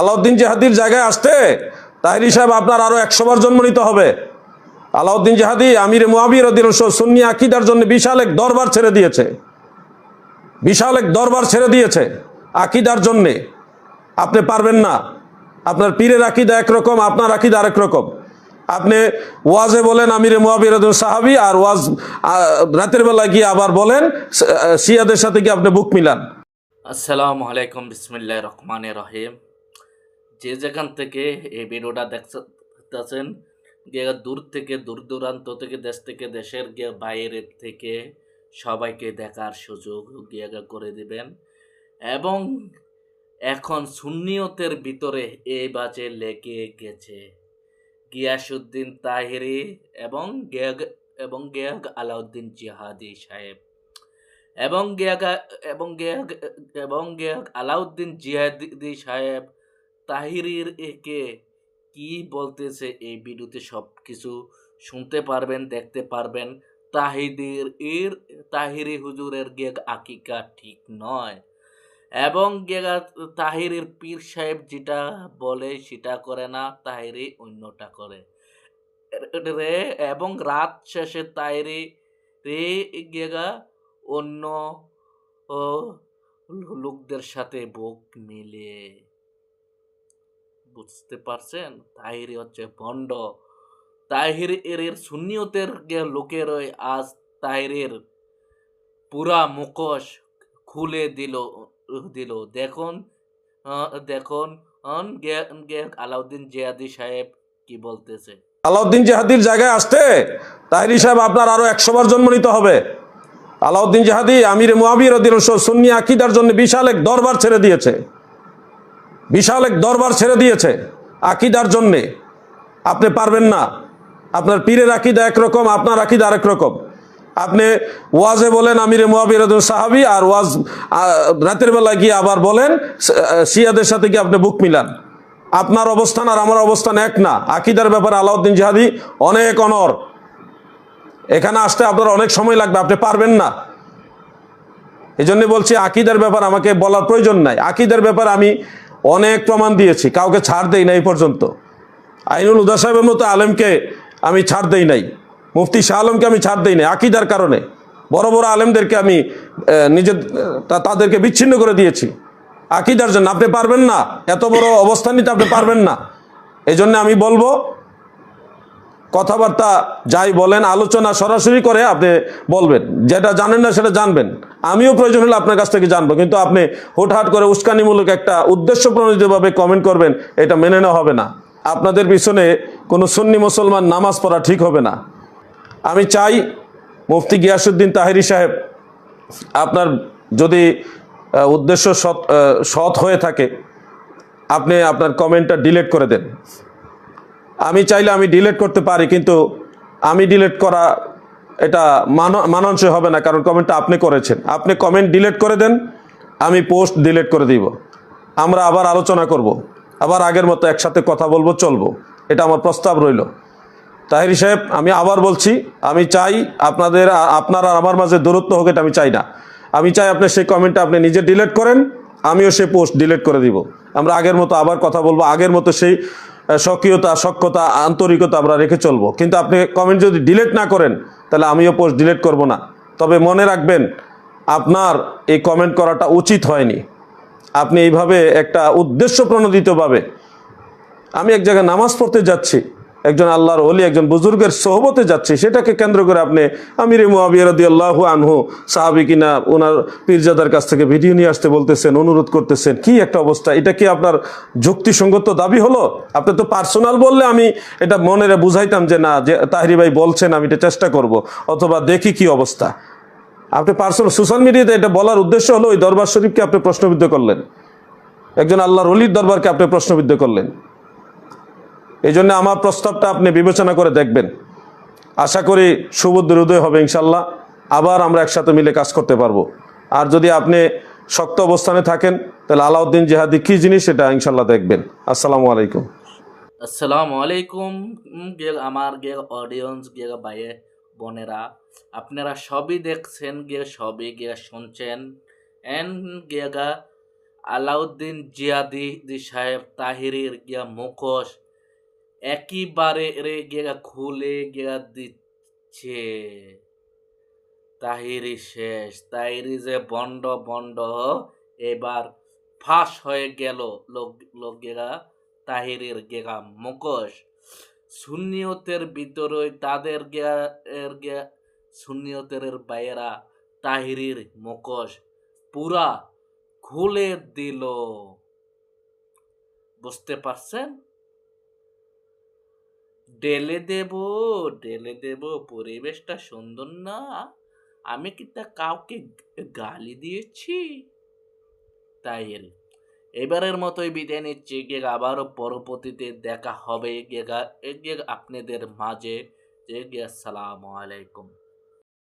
আলাউদ্দিন জেহাদির জায়গায় আসতে তাহিরি সাহেব আপনার আরও একশো বার জন্ম নিতে হবে। আলাউদ্দিন জেহাদি আমির মুয়াবির সুন্নি আকিদার জন্য বিশাল এক দরবার ছেড়ে দিয়েছে। বিশাল এক দরবার ছেড়ে দিয়েছে আকিদার জন্যে। আপনি পারবেন না। আপনার পীরের আকিদা একরকম আপনার আকিদা আরেক রকম। আপনি ওয়াজে বলেন আমির মুয়াবির সাহাবি আর ওয়াজ রাতের বেলা গিয়ে আবার বলেন আহ, শিয়াদের সাথে গিয়ে আপনি বুক মিলান। আসসালামু আলাইকুম বিসমিল্লাহ রহমান রহিম। যে যেখান থেকে এই ভিডিওটা দেখতেছেন গিয়ে দূর থেকে, দূর দূরান্ত থেকে, দেশ থেকে, দেশের গিয়ে বাইরের থেকে সবাইকে দেখার সুযোগ গিয়ে করে দিবেন। এবং এখন সুন্নিয়তের ভিতরে এই বাজে লেগে গেছে। গিয়াসুদ্দিন তাহিরি এবং গেগ এবং গেগ আলাউদ্দিন জিহাদি সাহেব। এবং গেগা, এবং গেগ এবং গেগ আলাউদ্দিন জিহাদি সাহেব তাহিরির একে কি বলতেছে এই ভিডিওতে সব কিছু শুনতে পারবেন, দেখতে পারবেন। তাহিদের এর, তাহিরি হুজুরের গেগ আকিকা ঠিক নয়। এবং গেগা তাহিরের পীর সাহেব যেটা বলে সেটা করে না, তাহিরি অন্যটা করে। রে, এবং রাত শেষে তাহিরি রে গেগা অন্য লোকদের সাথে বুক মিলে। বুঝতে পারছেন? তাহিরি হচ্ছে ভণ্ড। তাহির এর গে- লোকের আজ তাহিরের পুরা মুখোশ খুলে দিল দিল। দেখুন দেখুন আলাউদ্দিন জিয়াদি সাহেব কি বলতেছে। আলাউদ্দিন জেহাদির জায়গায় আসতে তাহিরি সাহেব আপনার আরও একশো বার জন্ম নিতে হবে। আলাউদ্দিন জেহাদি আমির মুয়াবির সুন্নি আকিদার জন্য বিশাল এক দরবার ছেড়ে দিয়েছে। বিশাল এক দরবার ছেড়ে দিয়েছে আকিদার জন্যে। আপনি পারবেন না। আপনার পীরের আকিদা একরকম, আপনার আকিদা আরেক রকম। আপনি ওয়াজে বলেন আমিরে মুয়াবির সাহাবি আর ওয়াজ রাতের বেলা গিয়ে আবার বলেন শিয়াদের সাথে গিয়ে আপনি বুক মিলান। আপনার অবস্থান আর আমার অবস্থান এক না। আকিদার ব্যাপারে আলাউদ্দিন জিহাদি অনেক অনর। এখানে আসতে আপনার অনেক সময় লাগবে, আপনি পারবেন না। এই বলছি, আকিদার ব্যাপার আমাকে বলার প্রয়োজন নাই। আকিদার ব্যাপার আমি অনেক প্রমাণ দিয়েছি, কাউকে ছাড় দেই নাই পর্যন্ত। আইনুল উদা সাহেবের মতো আলেমকে আমি ছাড় দেই নাই, মুফতি শাহ আলমকে আমি ছাড় দেই নাই, আকিদার কারণে। বড় বড় আলেমদেরকে আমি নিজের তাদেরকে বিচ্ছিন্ন করে দিয়েছি। আকিদার জন্য আপনি পারবেন না, এত বড় অবস্থান নিতে আপনি পারবেন না। এই জন্য আমি বলব কথাবার্তা যাই বলেন, আলোচনা সরাসরি করে আপনি বলবেন। যেটা জানেন না সেটা জানবেন। আমিও প্রয়োজন হলে আপনার কাছ থেকে জানব। কিন্তু আপনি হুটহাট করে উস্কানিমূলক একটা উদ্দেশ্য প্রণোদিতভাবে কমেন্ট করবেন, এটা মেনে নেওয়া হবে না। আপনাদের পিছনে কোনো সুন্নি মুসলমান নামাজ পড়া ঠিক হবে না। আমি চাই মুফতি গিয়াসুদ্দিন তাহিরি সাহেব, আপনার যদি উদ্দেশ্য সৎ সৎ হয়ে থাকে, আপনি আপনার কমেন্টটা ডিলিট করে দেন। আমি চাইলে আমি ডিলেট করতে পারি, কিন্তু আমি ডিলেট করা এটা মান- মানানসই হবে না, কারণ কমেন্টটা আপনি করেছেন। আপনি কমেন্ট ডিলেট করে দেন, আমি পোস্ট ডিলেট করে দিব। আমরা আবার আলোচনা করব, আবার আগের মতো একসাথে কথা বলব, চলবো। এটা আমার প্রস্তাব রইল। তাহিরি সাহেব, আমি আবার বলছি, আমি চাই আপনাদের, আপনার আর আমার মাঝে দূরত্ব হোক, এটা আমি চাই না। আমি চাই আপনি সেই কমেন্টটা আপনি নিজে ডিলেট করেন, আমিও সেই পোস্ট ডিলেট করে দিব। আমরা আগের মতো আবার কথা বলব, আগের মতো সেই স্বকীয়তা সক্ষতা আন্তরিকতা আমরা রেখে চলবো। কিন্তু আপনি কমেন্ট যদি ডিলেট না করেন, তাহলে আমিও পোস্ট ডিলেট করব না। তবে মনে রাখবেন, আপনার এই কমেন্ট করাটা উচিত হয়নি। আপনি এইভাবে একটা উদ্দেশ্য প্রণোদিতভাবে, আমি এক জায়গায় নামাজ পড়তে যাচ্ছি একজন আল্লাহর অলি একজন বুজুর্গের সহবতে যাচ্ছি, সেটাকে কেন্দ্র করে আপনি আমির মুআবিয়ারদি আল্লাহ আনহু, সাহাবি কিনা ওনার পীরজাদার কাছ থেকে ভিডিও নিয়ে আসতে বলতেছেন, অনুরোধ করতেছেন, কি একটা অবস্থা? এটা কি আপনার যুক্তিসঙ্গত দাবি হলো? আপনি তো পার্সোনাল বললে আমি এটা মনে বুঝাইতাম যে না, যে তাহরি ভাই বলছেন, আমি এটা চেষ্টা করব, অথবা দেখি কি অবস্থা। আপনি পার্সোনাল, সোশ্যাল মিডিয়াতে এটা বলার উদ্দেশ্য হলো, ওই দরবার শরীফকে আপনি প্রশ্নবিদ্ধ করলেন। একজন আল্লাহর অলির দরবারকে আপনি প্রশ্নবিদ্ধ করলেন। এই জন্য আমার প্রস্তাবটা আপনি বিবেচনা করে দেখবেন। আশা করি সুবুদ্ধের উদয় হবে ইনশাল্লাহ আবার আমরা একসাথে মিলে কাজ করতে পারব। আর যদি আপনি শক্ত অবস্থানে থাকেন তাহলে আলাউদ্দিন জেহাদি কী জিনিস সেটা ইনশাল্লাহ দেখবেন। আসসালামু আলাইকুম। আসসালামু আলাইকুম উম, গে আমার গে অডিয়েন্স গে বাইয়ে বোনেরা। আপনারা সবই দেখছেন গে সবই গে শুনছেন। এন গেগা আলাউদ্দিন জিয়াদি সাহেব তাহিরের গিয়া মুখোশ। একেবারে রে গিয়া খুলে গিয়া দিচ্ছে। তাহিরি শেষ, তাহিরি যে বন্ড বন্ড এবার ফাঁস হয়ে গেল লোক লোক গেগা তাহিরের গেগা মুখোশ শূন্যতের ভিতরে তাদের এর গিয়া শূন্যতের বাইরা তাহিরির মুখোশ পুরা খুলে দিল। বুঝতে পারছেন? ডেলে দেব ডেলে দেব, পরিবেশটা সুন্দর না। আমি কি তা কাউকে গালি দিয়েছি? তাই এর এবারের মতোই বিদায় নিচ্ছি। গিয়ে আবারও পরবর্তীতে দেখা হবে। গিয়ে আপনাদের মাঝে। গিয়ে আসসালামু আলাইকুম।